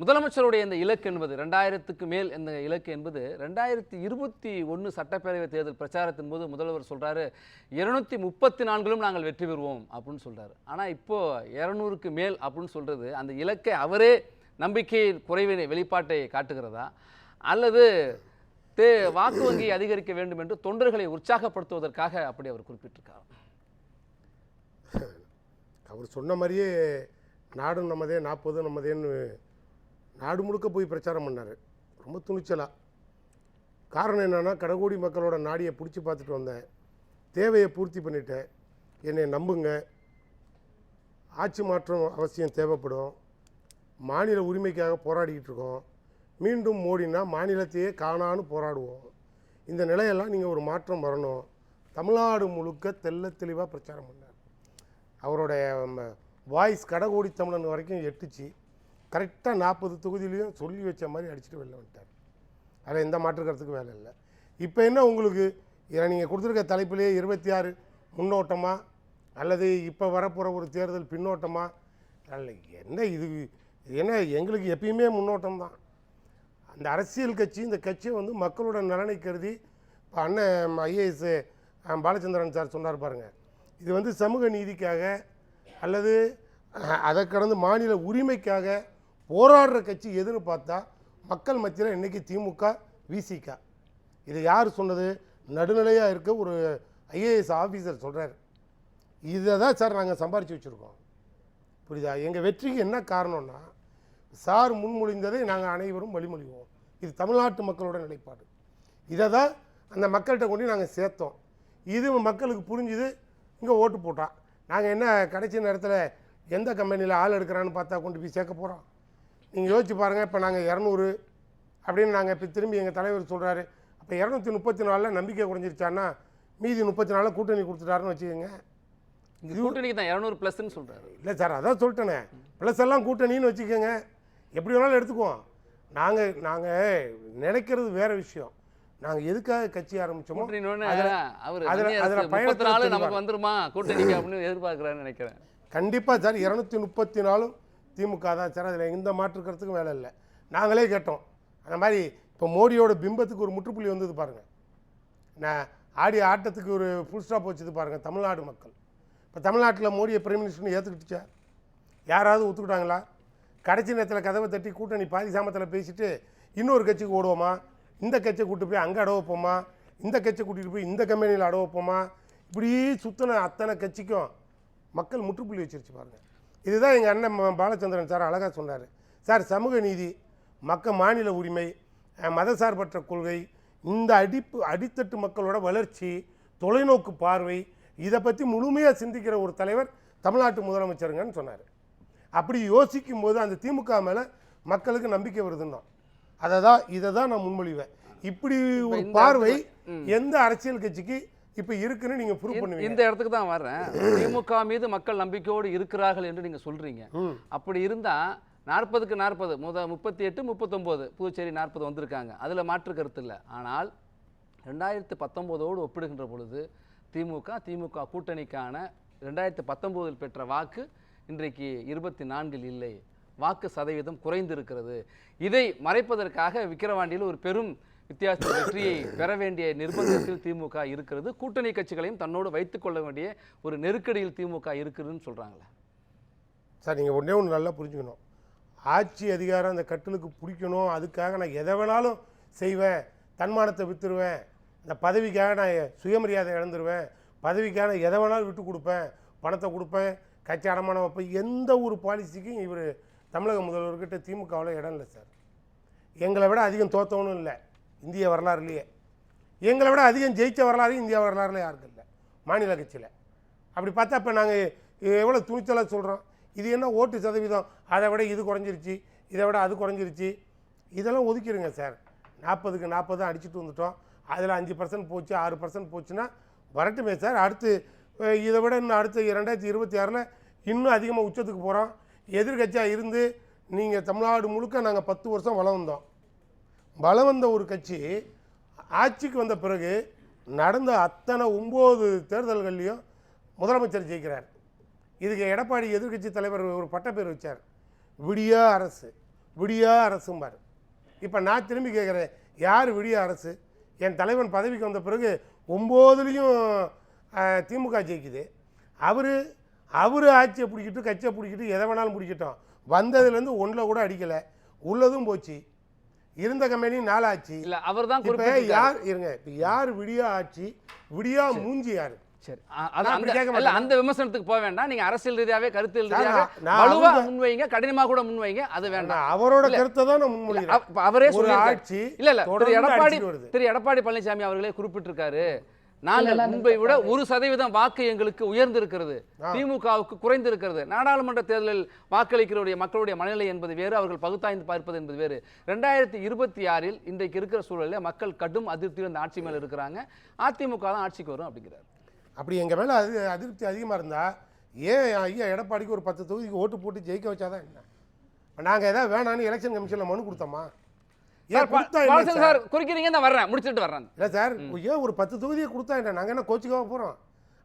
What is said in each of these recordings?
முதலமைச்சருடைய இந்த இலக்கு என்பது ரெண்டாயிரத்துக்கு மேல் இந்த இலக்கு என்பது ரெண்டாயிரத்தி இருபத்தி ஒன்று சட்டப்பேரவை தேர்தல் பிரச்சாரத்தின் போது முதல்வர் சொல்கிறாரு இருநூத்தி முப்பத்தி நான்கிலும் நாங்கள் வெற்றி பெறுவோம் அப்படின்னு சொல்கிறார் ஆனால் இப்போது இரநூறுக்கு மேல் அப்படின்னு சொல்கிறது அந்த இலக்கை அவரே நம்பிக்கை குறைவினை வெளிப்பாட்டை காட்டுகிறதா? அல்லது தே வாக்கு வங்கி அதிகரிக்க வேண்டும் என்று தொண்டர்களை உற்சாகப்படுத்துவதற்காக அப்படி அவர் குறிப்பிட்டிருக்கார்? அவர் சொன்ன மாதிரியே நாடும் நமதே நாற்பது நமதேன்னு நாடு முழுக்க போய் பிரச்சாரம் பண்ணார். ரொம்ப துணிச்சலாக காரணம் என்னென்னா கடகோடி மக்களோட நாடியை பிடிச்சி பார்த்துட்டு வந்தேன் தேவையை பூர்த்தி பண்ணிட்டேன் என்னை நம்புங்க. ஆட்சி மாற்றம் அவசியம் தேவைப்படும். மாநில உரிமைக்காக போராடிக்கிட்டு இருக்கோம். மீண்டும் மோடினா மாநிலத்தையே காணான்னு போராடுவோம். இந்த நிலையெல்லாம் நீங்கள் ஒரு மாற்றம் வரணும். தமிழ்நாடு முழுக்க தெள்ள தெளிவாக பிரச்சாரம் பண்ணார். அவருடைய வாய்ஸ் கடகோடி தமிழன் வரைக்கும் எட்டுச்சு. கரெக்டாக நாற்பது தொகுதியிலையும் சொல்லி வச்ச மாதிரி அடிச்சுட்டு வெளில வந்துட்டார். அதில் எந்த மாற்று கருத்துக்கும் வேலை இல்லை. இப்போ என்ன உங்களுக்கு நீங்கள் கொடுத்துருக்க தலைப்பிலேயே இருபத்தி ஆறு முன்னோட்டமாக அல்லது இப்போ வரப்போகிற ஒரு தேர்தல் பின்னோட்டமாக அல்ல என்ன இது? ஏன்னா என்ன எங்களுக்கு எப்பயுமே முன்னோட்டம் தான். அந்த அரசியல் கட்சி இந்த கட்சியை வந்து மக்களோட நலனை கருதி இப்போ அண்ணன் ஐஏஎஸ் பாலச்சந்திரன் சார் சொன்னார் பாருங்கள் இது வந்து சமூக நீதிக்காக அல்லது அதை கடந்து மாநில உரிமைக்காக போராடுற கட்சி எதுன்னு பார்த்தா மக்கள் மத்தியில் இன்றைக்கி திமுக விசிக இது யார் சொன்னது? நடுநிலையாக இருக்க ஒரு ஐஏஎஸ் ஆஃபீஸர் சொல்கிறார் இதை தான் சார் நாங்கள் சம்பாரித்து வச்சுருக்கோம். புரியுதா? எங்கள் வெற்றிக்கு என்ன காரணம்னா சார் முன்மொழிந்ததை நாங்கள் அனைவரும் வழிமொழிவோம். இது தமிழ்நாட்டு மக்களோட நிலைப்பாடு. இதை தான் அந்த மக்கள்கிட்ட கொண்டு நாங்கள் சேர்த்தோம். இது மக்களுக்கு புரிஞ்சுது இங்கே ஓட்டு போட்டான். நாங்கள் என்ன கடைசி நேரத்தில் எந்த கம்பெனியில் ஆள் எடுக்கிறான்னு பார்த்தா கொண்டு போய் சேர்க்க போகிறோம் நீங்கள் யோசிச்சு பாருங்கள் இப்போ நாங்கள் இரநூறு அப்படின்னு நாங்கள் இப்போ திரும்பி எங்கள் தலைவர் சொல்கிறாரு அப்போ இரநூத்தி முப்பத்தி நாலில் நம்பிக்கை குறைஞ்சிருச்சான்னா மீதி முப்பத்தி நாலில் கூட்டணி கொடுத்துட்டாருன்னு வச்சுக்கோங்க. கூட்டணிக்கு தான் இரநூறு ப்ளஸ்ன்னு சொல்றாரு. இல்லை சார் அதான் சொல்லிட்டேனே. ப்ளஸ் எல்லாம் கூட்டணின்னு வச்சுக்கோங்க. எப்படி வேணாலும் எடுத்துக்குவோம். நாங்கள் நாங்கள் நினைக்கிறது வேற விஷயம். நாங்கள் எதுக்காக கட்சி ஆரம்பிச்சோமோ அவர் அதுல- அதுல நாலு நமக்கு வந்துருமா கூட்டணிக்கு அப்படின்னு எதிர்பார்க்கிறான்னு நினைக்கிறேன். கண்டிப்பாக சார் இரநூத்தி முப்பத்தி நாலும் திமுக தான் சார் அதில் எந்த மாற்றுக்கிறதுக்கும் வேலை இல்லை. நாங்களே கேட்டோம். அந்த மாதிரி இப்போ மோடியோட பிம்பத்துக்கு ஒரு முற்றுப்புள்ளி வந்தது பாருங்கள் நான் ஆடி ஆட்டத்துக்கு ஒரு ஃபுல் ஸ்டாப் வச்சது பாருங்கள் தமிழ்நாடு மக்கள். இப்போ தமிழ்நாட்டில் மோடியை பிரைம் மினிஸ்டர்னு ஏற்றுக்கிட்டுச்சா யாராவது ஒத்துக்கிட்டாங்களா? கடைசி நேரத்தில் கதவை தட்டி கூட்டணி பாதி சாமத்தில் பேசிட்டு இன்னொரு கட்சிக்கு ஓடுவோமா? இந்த கட்சியை கூட்டு போய் அங்கே அடவைப்போமா இந்த கட்சியை கூட்டிகிட்டு போய் இந்த கம்பெனியில் அடவைப்போமா இப்படி சுற்றின அத்தனை கட்சிக்கும் மக்கள் முற்றுப்புள்ளி வச்சிருச்சு பாருங்கள் இதுதான் எங்கள் அண்ணன் பாலச்சந்திரன் சார் அழகாக சொன்னார். சார் சமூக நீதி மக்க மாநில உரிமை மதசார்பற்ற கொள்கை இந்த அடிப்பு அடித்தட்டு மக்களோட வளர்ச்சி தொலைநோக்கு பார்வை இதை பற்றி முழுமையாக சிந்திக்கிற ஒரு தலைவர் தமிழ்நாட்டு முதலமைச்சருங்கன்னு சொன்னார். அப்படி யோசிக்கும் போது அந்த திமுக மேலே மக்களுக்கு நம்பிக்கை வருதுன்னா அதை தான் இதை தான் நான் முன்மொழிவேன். இப்படி ஒரு பார்வை எந்த அரசியல் கட்சிக்கு இப்போ இருக்குன்னு நீங்கள் ப்ரூவ் பண்ணுவீங்க. இந்த இடத்துக்கு தான் வர்றேன். திமுக மீது மக்கள் நம்பிக்கையோடு இருக்கிறார்கள் என்று நீங்க சொல்றீங்க. ம். அப்படி இருந்தா நாற்பதுக்கு நாற்பது முத முப்பத்தி எட்டு முப்பத்தொம்போது புதுச்சேரி நாற்பது வந்திருக்காங்க. அதுல மாற்று கருத்து இல்லை. ஆனால் ரெண்டாயிரத்து பத்தொம்போதோடு ஒப்பிடுகின்ற பொழுது திமுக திமுக கூட்டணிக்கான ரெண்டாயிரத்து பத்தொம்போதில் பெற்ற வாக்கு இன்றைக்கு இருபத்தி நான்கில் இல்லை. வாக்கு சதவீதம் குறைந்திருக்கிறது. இதை மறைப்பதற்காக விக்கிரவாண்டியில் ஒரு பெரும் வித்தியாச வெற்றியை பெற வேண்டிய நிர்பந்தத்தில் திமுக இருக்கிறது. கூட்டணி கட்சிகளையும் தன்னோடு வைத்துக் கொள்ள வேண்டிய ஒரு நெருக்கடியில் திமுக இருக்குதுன்னு சொல்கிறாங்களே சார் நீங்கள் ஒன்றே ஒன்று நல்லா புரிஞ்சுக்கணும். ஆட்சி அதிகாரம் அந்த கட்டலுக்கு பிடிக்கணும். அதுக்காக நான் எதை வேணாலும் செய்வேன். தன்மானத்தை விற்றுருவேன் இந்த பதவிக்காக நான் சுயமரியாதை இழந்துருவேன். பதவிக்காக நான் எதை வேணாலும் விட்டு கொடுப்பேன். பணத்தை கொடுப்பேன். கட்சி அடமானம் வைப்பேன். எந்த ஒரு பாலிசிக்கும் இவர் தமிழக முதல்வர்கிட்ட திமுகவில் இடம் இல்லை சார். எங்களை விட அதிகம் தோத்தவனும் இல்லை. இந்திய வரலாறுலையே. எங்களை விட அதிகம் ஜெயிச்ச வரலாறு இந்தியா வரலாறுல யாருக்கு இல்லை. மாநில கட்சியில். அப்படி பார்த்தா இப்போ நாங்கள் எவ்வளோ துணிச்சலாக சொல்கிறோம் இது என்ன ஓட்டு சதவீதம்? அதை விட இது குறைஞ்சிருச்சு. இதை விட அது குறைஞ்சிருச்சு. இதெல்லாம் ஒதுக்கிடுங்க சார். நாற்பதுக்கு நாற்பது அடிச்சுட்டு வந்துட்டோம். அதில் அஞ்சு பர்சன்ட் போச்சு ஆறு பர்சன்ட் போச்சுன்னா வரட்டுமே சார். அடுத்து இதை விட இன்னும் அடுத்து ரெண்டாயிரத்தி இருபத்தி ஆறில் இன்னும் அதிகமாக உச்சத்துக்கு போகிறோம் எதிர்கட்சியாக இருந்து நீங்கள் தமிழ்நாடு முழுக்க நாங்கள் பத்து வருஷம் வளர்ந்தோம். பலம் வந்த ஒரு கட்சி ஆட்சிக்கு வந்த பிறகு நடந்த அத்தனை ஒம்பது தேர்தல்கள்லையும் முதலமைச்சர் ஜெயிக்கிறார். இதுக்கு எடப்பாடி எதிர்க்கட்சி தலைவர் ஒரு பட்டப்பேர் வச்சார். விடியா அரசு விடியா அரசும்பார். இப்போ நான் திரும்பி கேட்குறேன் யார் விடிய அரசு? என் தலைவன் பதவிக்கு வந்த பிறகு ஒம்போதுலேயும் திமுக ஜெயிக்குது. அவர் அவர் ஆட்சியை பிடிக்கிட்டு கட்சியை பிடிக்கிட்டு எதை வேணாலும் பிடிக்கட்டும். வந்ததுலேருந்து ஒன்றில் கூட அடிக்கலை. உள்ளதும் போச்சு. இருந்த கம்பெனி நாளாச்சு. இல்ல அவர் தான் இப்போ குறிப்பிட்டிருக்காரு. யார் இருங்க இப்போ யார் விடியா ஆட்சி விடியா மூஞ்சி யார்? சரி. அ- அது நான் அந்த. அந்த விமர்சனத்துக்கு போக வேண்டாம். நீங்க அரசியல் ரீதியாவே கருத்தியல் ரீதியாக வலுவா முன்வைங்க கடினமா கூட முன்வைங்க அது வேண்டாம். அவரோட. கருத்தை தான் முன்மொழிகிறேன். அவரே சொல்லியிருக்காரு. ஆட்சி இல்ல இல்ல திரு எடப்பாடி. திரு எடப்பாடி பழனிசாமி அவர்களே குறிப்பிட்டிருக்காரு. நாங்கள் முன்பை விட. ஒரு சதவீதம் வாக்கு எங்களுக்கு உயர்ந்திருக்கிறது. திமுகவுக்கு குறைந்திருக்கிறது. நாடாளுமன்ற தேர்தலில் வாக்களிக்கிறவருடைய மக்களுடைய மனநிலை என்பது வேறு அவர்கள் பகுத்தாய்ந்து பார்ப்பது என்பது வேறு. ரெண்டாயிரத்தி இருபத்தி ஆறில் இன்றைக்கு இருக்கிற சூழலில் மக்கள் கடும் அதிருப்தியில் இந்த ஆட்சி மேல இருக்கிறாங்க. அதிமுக தான் ஆட்சிக்கு வரும் அப்படிங்கிறார். அப்படி எங்கள் மேலே அது அதிருப்தி அதிகமாக இருந்தால் ஏன் ஐயா எடப்பாடிக்கு ஒரு பத்து தொகுதிக்கு ஓட்டு போட்டு ஜெயிக்க வச்சாதான் என்ன? நாங்கள் எதாவது வேணான்னு எலெக்ஷன் கமிஷனில் மனு கொடுத்தோமா? சார், குறிக்கிறீங்க நான் வர்றேன். முடிச்சுட்டு வர்றேன். இல்லை சார் ஏன் ஒரு பத்து தொகுதியை கொடுத்தா என்ன? நாங்கள் என்ன கோச்சிக்காக போகிறோம்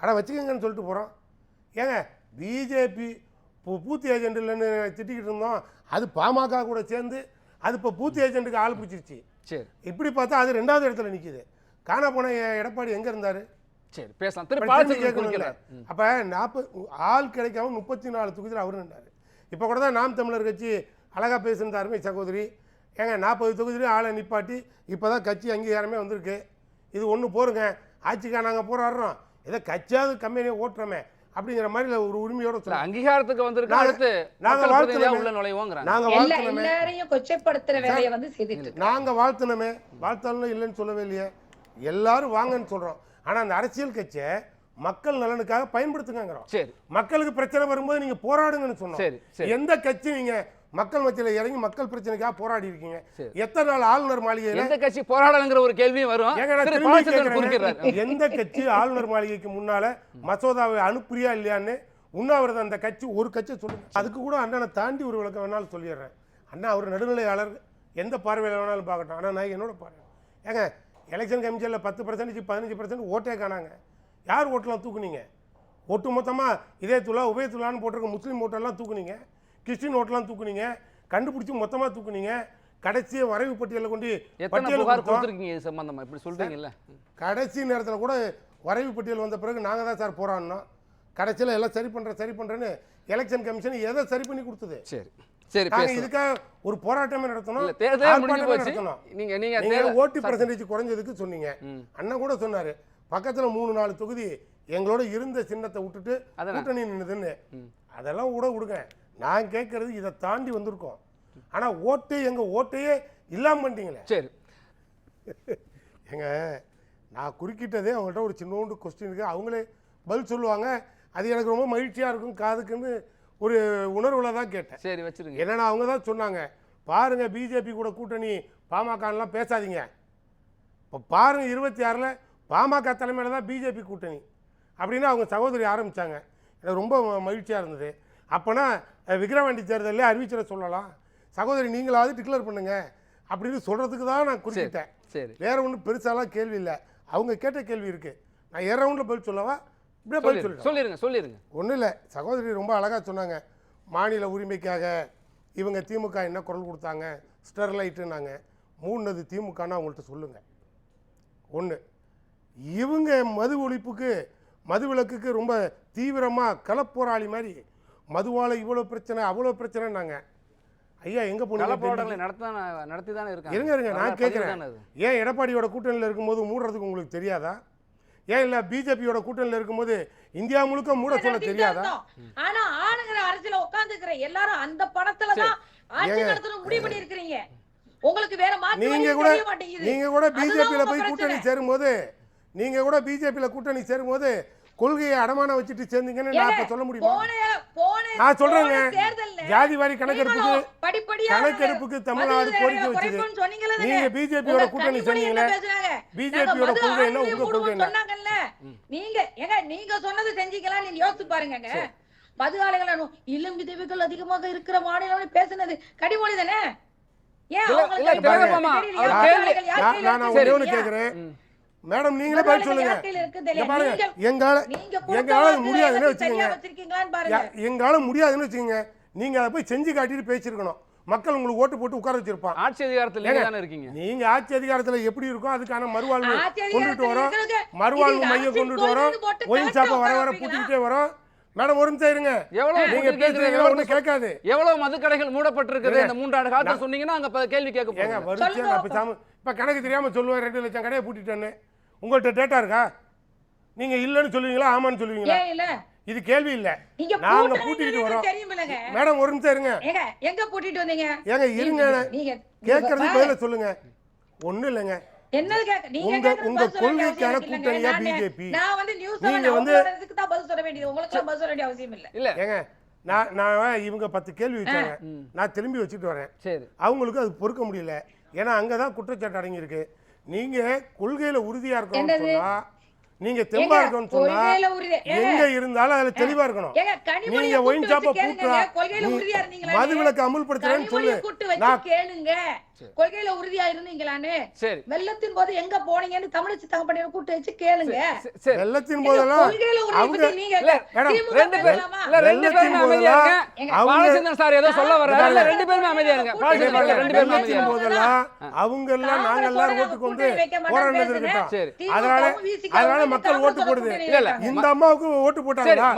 அட வச்சுக்கங்கன்னு சொல்லிட்டு போகிறோம் ஏங்க பிஜேபி பூத்தி ஏஜென்ட் இல்லைன்னு திட்டிக்கிட்டு இருந்தோம். அது பாமக கூட சேர்ந்து அது இப்போ பூத்தி ஏஜென்ட்டுக்கு ஆள் பிடிச்சிருச்சு. சரி. இப்படி பார்த்தா அது ரெண்டாவது இடத்துல நிற்கிது காண போன எடப்பாடி எங்கே இருந்தார்? சரி பேசலாம். திரு திருப்பி அப்போ நாற்பது ஆள் கிடைக்காம முப்பத்தி நாலு தொகுதியில் அவரு நின்றாரு. இப்போ கூட தான் நாம் தமிழர் கட்சி அழகாக பேசுனது அருமை சகோதரி. ஏங்க நாற்பது தொகுதியிலையும் ஆளை நிப்பாட்டி இப்போ தான் கட்சி அங்கீகாரமே வந்திருக்கு. இது ஒன்று போருங்க. ஆட்சிக்கா நாங்கள் போராடுறோம். ஏதோ கட்சியாவது கம்பெனியை ஓட்டுறோமே அப்படிங்கிற மாதிரி ஒரு உரிமையோட சொல்லுங்க அங்கீகாரத்துக்கு வந்திருக்க நாங்க- அடுத்து நாங்க வாழ்த்துறோமே. உள்ள நுழைவோங்கிறாங்க. நாங்கள் எல்லா வாழ்த்துனோமே எல்லாரையும் கொச்சைப்படுத்துற வேலையை வந்து செய்துட்டு. நாங்கள் வாழ்த்துனோமே வாழ்த்தாலும் இல்லைன்னு சொல்லவே இல்லையே. எல்லாரும் வாங்கன்னு சொல்கிறோம் ஆனால் அந்த அரசியல் கட்சியை மக்கள் நலனுக்காக பயன்படுத்துங்கிறோம் சரி. மக்களுக்கு பிரச்சனை வரும்போது நீங்க போராடுங்கன்னு சொன்னோம். சரி, சரி. எந்த கட்சி நீங்க மக்கள் மத்தியில் இறங்கி மக்கள் பிரச்சனைக்காக போராடி இருக்கீங்க. எத்தனை நாள் ஆளுநர் மாளிகையில? எந்த கட்சி போராடலுங்கிற ஒரு கேள்வியும் வரும். எந்த கட்சி ஆளுநர் மாளிகைக்கு முன்னால மசோதாவை அனுப்புறியா இல்லையான்னு உண்ணாவிரதம் அந்த கட்சி ஒரு கட்சி சொல்லுங்க. அதுக்கு கூட அண்ணனை தாண்டி ஒரு விளக்கம் வேணாலும் சொல்லிடுறேன். அண்ணா அவர் நடுநிலையாளர். எந்த பார்வையில் வேணாலும் பார்க்கட்டும். ஆனால் நான் என்னோட பார்வை. ஏங்க எலெக்ஷன் கமிஷனில் பத்து பர்சன்டேஜ் பதினஞ்சு பர்சன்ட் ஓட்டே காணாங்க. யார் ஓட்டெல்லாம் தூக்குனீங்க? ஒட்டு மொத்தமாக இதே துலா உபய துலான்னு போட்டிருக்க முஸ்லீம் ஓட்டெல்லாம் தூக்குனீங்க. கிறிஸ்டின் ஓட்டெல்லாம் தூக்குனீங்க கண்டுபிடிச்சி மொத்தமாக தூக்குனீங்க கடைசியை வரைவு பட்டியலில் கொண்டு பட்டியல் சம்பந்தமா? இப்படி சொல்றீங்கல்ல. கடைசி நேரத்தில் கூட வரைவு பட்டியல் வந்த பிறகு நாங்கள் தான் சார் போராடினோம். கடைசியில் எல்லாம் சரி பண்ணுறேன் சரி பண்ணுறேன்னு எலெக்ஷன் கமிஷன் எதை சரி பண்ணி கொடுத்தது? சரி. சரி நாங்கள் இதுக்காக ஒரு போராட்டமே நடத்தணும். நீங்க நீங்க ஓட்டு பர்சன்டேஜ் குறைஞ்சதுக்கு சொன்னீங்க. அண்ணன் கூட சொன்னாரு பக்கத்துல மூணு நாலு தொகுதி எங்களோட இருந்த சின்னத்தை விட்டுட்டு. கூட்டணி நின்னுதுன்னு. அதெல்லாம் விட விடுங்க. நான் கேட்கறது இதை தாண்டி வந்திருக்கோம். ஆனா ஓட்டு எங்க ஓட்டையே இல்லாம பண்ணிட்டீங்களே. சரி. ஏங்க நான் குறுக்கிட்டதே அவங்கள்ட்ட ஒரு சின்னோண்டு கொஸ்டினுக்கு அவங்களே பதில் சொல்லுவாங்க. அது எனக்கு ரொம்ப மகிழ்ச்சியாக இருக்கும். காதுக்குன்னு ஒரு உணர்வில் தான் கேட்டேன். சரி வச்சிருங்க. என்னன்னா அவங்க தான் சொன்னாங்க பாருங்க பிஜேபி கூட கூட்டணி பாமகலாம் பேசாதீங்க. இப்போ பாருங்க இருபத்தி ஆறில் பாமக தலைமையில் தான் பிஜேபி கூட்டணி. அப்படின்னு அவங்க சகோதரி ஆரம்பித்தாங்க எனக்கு ரொம்ப மகிழ்ச்சியாக இருந்தது. அப்போனா அஹ், விக்கிரவாண்டி தேர்தலில் அறிவிச்சிட சொல்லலாம். சகோதரி நீங்களாவது டிக்ளேர் பண்ணுங்க. அப்படின்னு சொல்கிறதுக்கு தான் நான் குறிப்பிட்டேன். சரி. வேற ஒன்றும் பெருசாலாம் கேள்வி இல்லை. அவங்க கேட்ட கேள்வி இருக்குது நான் ஏற ரவுண்டில் பதில் சொல்லவா? இப்படியே பதில் சொல்லிருங்க சொல்லிட்டேன் சொல்லிருங்க சொல்லிருங்க. ஒன்றும் இல்லை. சகோதரி ரொம்ப அழகாக சொன்னாங்க. மாநில உரிமைக்காக இவங்க திமுக என்ன குரல் கொடுத்தாங்க? ஸ்டெர்லைட்டுனாங்க மூணுனது திமுகன்னு அவங்கள்ட்ட சொல்லுங்கள் ஒன்று இவங்க மது ஒழிப்புக்கு மது விலக்குக்கு ரொம்ப தீவிரமாக களப்போராளி மாதிரி மதுவால் இவ்வளோ பிரச்சனை அவ்வளோ பிரச்சனைனாங்க ஐயா எங்கே போனீங்க? நடத்த நடத்தி தானே இருக்காங்க. இருங்க இருங்க. நான் கேட்குறேன். ஏன் எடப்பாடியோட கூட்டணியில் இருக்கும்போது மூடுறதுக்கு உங்களுக்கு தெரியாதா? ஏன் இல்லை பிஜேபியோட கூட்டணியில் இருக்கும்போது இந்தியா முழுக்க மூட சொல்ல தெரியாதா. ஆனா ஆளுங்கிற அரசியல உட்கார்ந்துக்கிற எல்லாரும் அந்த பணத்துல தான் ஆட்சி. நடத்தணும் முடிவு பண்ணி இருக்கிறீங்க உங்களுக்கு வேற மாற்று நீங்க கூட நீங்க கூட பிஜேபியில் போய் கூட்டணி. சேரும்போது நீங்க கூட பிஜேபியில் கூட்டணி சேரும்போது கொள்கையை அடமானம் வச்சுட்டு சேர்ந்தீங்கன்னு நான் இப்ப சொல்ல முடியுமா? போன போன நான் சொல்றேங்க. ஜாதி வாரி கணக்கெடுப்புக்கு கணக்கெடுப்புக்கு தமிழ்நாடு கோரிக்கை வச்சது? நீங்க பிஜேபியோட கூட்டணி சொன்னீங்களே? பிஜேபியோட கொள்கை என்ன உங்க கொள்கை என்ன? சொன்னாங்கல்ல. நீங்க ஏங்க நீங்க சொன்னது செஞ்சீங்களா? நீங்க யோசிச்சு பாருங்கங்க. மது ஆலைகள் இளம் விதவைகள் அதிகமாக இருக்கிற மாநிலம் பேசுனது கனிமொழி தானே? ஏன் இல்ல, மேடம் நீங்களே பதில் சொல்லுங்க. எங்களால வாக்குறுதிகளை முடியாதுன்னு வச்சுக்கோங்க. எங்களால முடியாதுன்னு வச்சுக்கோங்க. நீங்க அதை போய் செஞ்சு காட்டிட்டு பேசியிருக்கணும். மக்கள் உங்களுக்கு ஓட்டு போட்டு உட்கார வச்சிருப்பான் ஆட்சி அதிகாரத்தில் நீங்க தானே இருக்கீங்க? நீங்க ஆட்சி அதிகாரத்துல எப்படி இருக்கும் அதுக்கான மறுவாழ்வு கொண்டுட்டு வரோம். மறுவாழ்வு மையம் கொண்டுட்டு வரோம். ஒயின் சாப்பை வர வர பூட்டிக்கிட்டே வரோம். மேடம் ஒரு நிமிஷம் இருங்க. எவ்வளவு நீங்க பேசுறீங்க? ஒண்ணு கேட்காது. எவ்வளவு மதுக்கடைகள் மூடப்பட்டிருக்குது? இந்த மூன்றாண்டு காலத்துல சொன்னீங்கன்னா அங்க கேள்வி கேட்க போறீங்க பேசாம இப்ப கணக்கு தெரியாம சொல்லுவேன் ரெண்டு லட்சம் கடையை பூட்டிட்டேன்னு. உங்கள்ட்ட டேட்டா இருக்கா? நீங்க இல்லைன்னு சொல்லுவீங்களா ஆமான்னு சொல்லுவீங்களா? இது கேள்வி இல்ல. நீங்க எங்களுக்கு வரோம். மேடம் ஒரு நிமிஷம் இருங்க. ஏங்க எங்க பூட்டிட்டு வந்தீங்க? ஏங்க இருங்க. பாரு. பதில சொல்லுங்க. ஒண்ணும் இல்லைங்க. என்னது கேக்க நீங்க உங்க- கேக்குறது உங்க கொள்கைக்கான. கூட்டணியா நியூஸ் நீங்க வந்து- வந்து தான் பதில் சொல்ல வேண்டியது. உங்களுக்கு பதில் சொல்ல வேண்டிய அவசியம் இல்ல. இல்ல. ஏங்க நான் நான் இவங்க பத்து கேள்வி வச்சாங்க. நான் திரும்பி வச்சுட்டு வரேன். சரி. அவங்களுக்கு அது பொறுக்க முடியல. ஏன்னா அங்கதான் குற்றச்சாட்டு அடங்கியிருக்கு. நீங்க கொள்கையில உறுதியா இருக்கணும்னு? சொன்னா நீங்க தெம்பா இருக்கணும்னு சொன்னா எங்க இருந்தாலும் அதுல தெளிவா இருக்கணும் நீங்க ஒயின் கேளுங்க. பூட்டுறா. மது விலக்கு அமுல்படுத்துறேன்னு சொல்லு நான் கேளுங்க கொள்கையில உறுதியா இருந்தீங்களான்னு சரி. வெள்ளத்தின் போது எங்க போனீங்கன்னு தமிழிச்சு தங்கப்பட்டியை கூட்டு வச்சு கேளுங்க. வெள்ளத்தின் போதெல்லாம் கொள்கையில உறுதி அவங்க நீங்க ரெண்டு பேர் பேசலாமா? இல்ல ரெண்டு பேருமே அமைதியா இருங்க. பாலச்சந்திரன் சார் ஏதோ சொல்ல வர்றாரு. இல்ல ரெண்டு பேருமே அமைதியா இருங்க. பாலச்சந்திரன் ரெண்டு பேருமே அமைதியா போதெல்லாம் அவங்க எல்லாம் நாங்க கூட்டணி வைக்க மாட்டேன்னு போராடினது. இருக்கட்டும். அதனால அதனால மக்கள் ஓட்டு போடுது. இந்த அம்மாவுக்கு ஓட்டு போட்டாங்களா?